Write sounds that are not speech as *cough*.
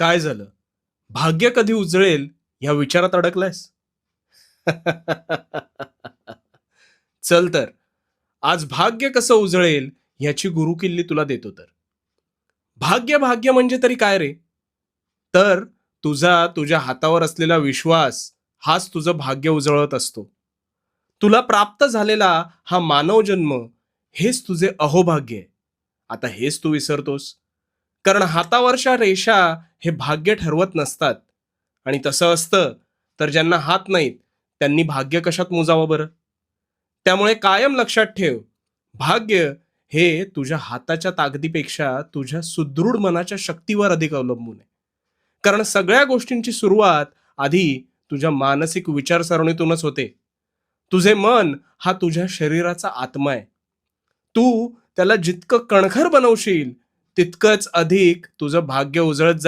काय झालं? भाग्य कधी उजळेल या विचारात अडकलायस? *laughs* चल तर. आज भाग्य कसं उजळेल ह्याची गुरुकिल्ली तुला देतो तर. भाग्य भाग्य म्हणजे तरी काय रे? तर तुझा तुझ्या हातावर असलेला विश्वास हाच तुझं भाग्य उजळत असतो. तुला प्राप्त झालेला हा मानव जन्म हेच तुझे अहोभाग्य आहे. आता हेच तू विसरतोस. कारण हातावरच्या रेषा हे भाग्य ठरवत नसतात. आणि तसं असतं तर ज्यांना हात नाहीत त्यांनी भाग्य कशात मोजावं बरं? त्यामुळे कायम लक्षात ठेव भाग्य हे तुझ्या हाताच्या ताकदीपेक्षा तुझ्या सुदृढ मनाच्या शक्तीवर अधिक अवलंबून आहे. कारण सगळ्या गोष्टींची सुरुवात आधी तुझ्या मानसिक विचारसरणीतूनच होते. तुझे मन हा तुझ्या शरीराचा आत्मा आहे. तू त्याला जितकं कणखर बनवशील तितकंच अधिक तुझं भाग्य उजळत जाईल.